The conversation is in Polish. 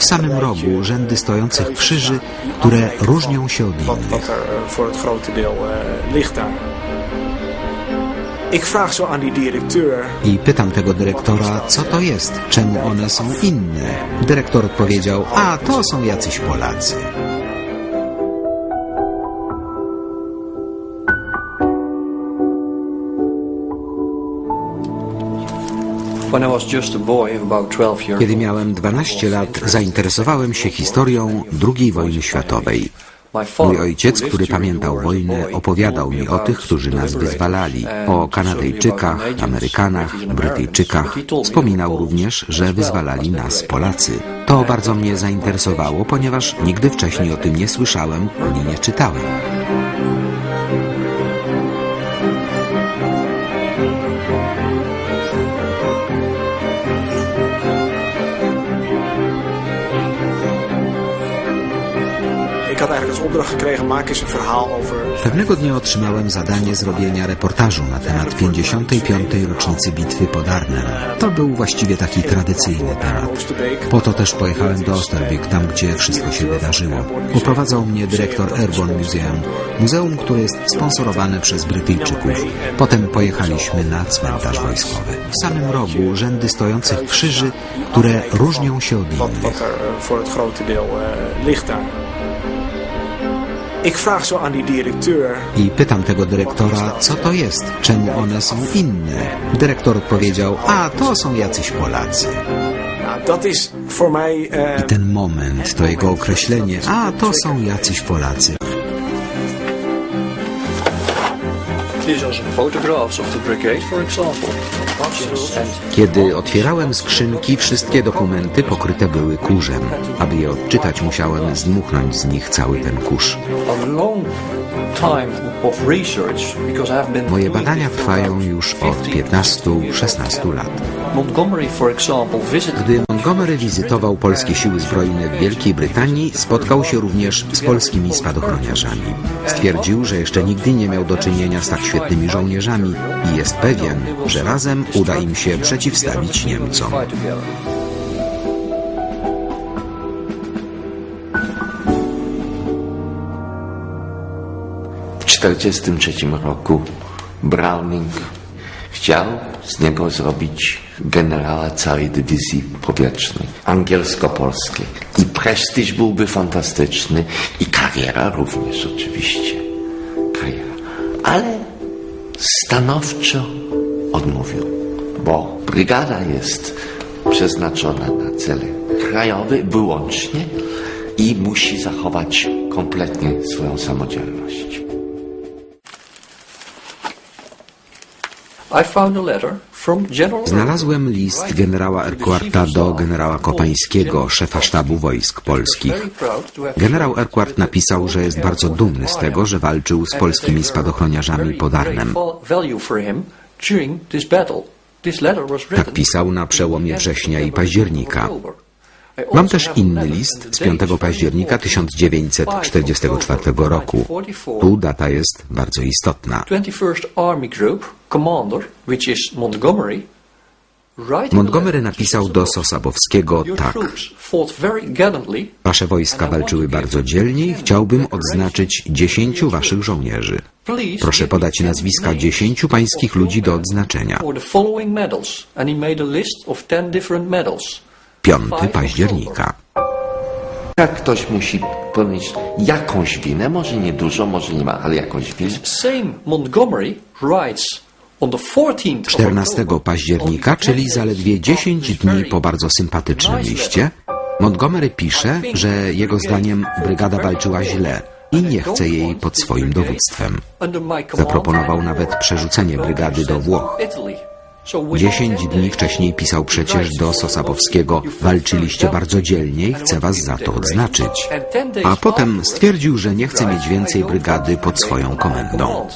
W samym rogu rzędy stojących krzyży, które różnią się od innych. I pytam tego dyrektora, co to jest, czemu one są inne. Dyrektor odpowiedział, a to są jacyś Polacy. Kiedy miałem 12 lat, zainteresowałem się historią II wojny światowej. Mój ojciec, który pamiętał wojnę, opowiadał mi o tych, którzy nas wyzwalali, o Kanadyjczykach, Amerykanach, Brytyjczykach. Wspominał również, że wyzwalali as nas. Polacy. To bardzo mnie zainteresowało, ponieważ nigdy wcześniej o tym nie słyszałem ani nie czytałem. Had eigenlijk als opdracht gekregen, maak eens een verhaal over Pewnego dnia otrzymałem zadanie zrobienia reportażu na temat 55. rocznicy bitwy pod Arnhem. To był właściwie taki tradycyjny temat. Po to też pojechałem do Osterwijk, tam gdzie wszystko się wydarzyło. Uprowadzał mnie dyrektor Airborne Museum, muzeum, które jest sponsorowane przez Brytyjczyków. Potem pojechaliśmy na cmentarz wojskowy. W samym rogu rzędy stojących krzyży, które różnią się od innych. I pytam tego dyrektora, co to jest, czemu one są inne. Dyrektor odpowiedział, a to są jacyś Polacy. Eh, I ten moment, to jego określenie, a to są jacyś Polacy. These are some photographs of the brigade, for example. Kiedy otwierałem skrzynki, wszystkie dokumenty pokryte były kurzem. Aby je odczytać, musiałem zdmuchnąć z nich cały ten kurz. Moje badania trwają już od 15 15-16 lat. Gdy Montgomery wizytował polskie siły zbrojne w Wielkiej Brytanii, spotkał się również z polskimi spadochroniarzami. Stwierdził, że jeszcze nigdy nie miał do czynienia z tak świetnymi żołnierzami i jest pewien, że razem uda im się przeciwstawić Niemcom. 1943 roku Browning chciał z niego zrobić generała całej dywizji powietrznej, angielsko-polskiej. I prestiż byłby fantastyczny i kariera również oczywiście. Kariera. Ale stanowczo odmówił, bo brygada jest przeznaczona na cele krajowe wyłącznie i musi zachować kompletnie swoją samodzielność. Znalazłem list generała Erkwarta do generała Kopańskiego, szefa sztabu wojsk polskich. Generał Erkwart napisał, że jest bardzo dumny z tego, że walczył z polskimi spadochroniarzami pod Arnem. Tak pisał na przełomie września i października. Mam też inny list z 5 października 1944 roku. Tu data jest bardzo istotna. 21st Army Group commander, which is Montgomery, napisał do Sosabowski. Sosabowskiego tak. Wasze wojska walczyły bardzo dzielnie i chciałbym odznaczyć dziesięciu waszych żołnierzy. Proszę podać nazwiska dziesięciu pańskich ludzi do odznaczenia. For the following medals and he made a list of 10 different medals 5 października. Jak ktoś musi ponieść jakąś winę, może nie dużo, może nie ma, ale jakąś winę. same Montgomery writes on the 14th of 14 October, października, czyli zaledwie 10 dni po bardzo sympatycznym liście, Montgomery pisze, że jego zdaniem brygada walczyła źle i nie chce jej pod swoim dowództwem. Zaproponował nawet przerzucenie brygady do Włoch. Italy. So within 10 10 dni wcześniej pisał przecież do Sosabowskiego Walczyliście bardzo dzielnie i chcę was za to odznaczyć. A potem stwierdził, że nie chce mieć więcej brygady pod swoją komendą.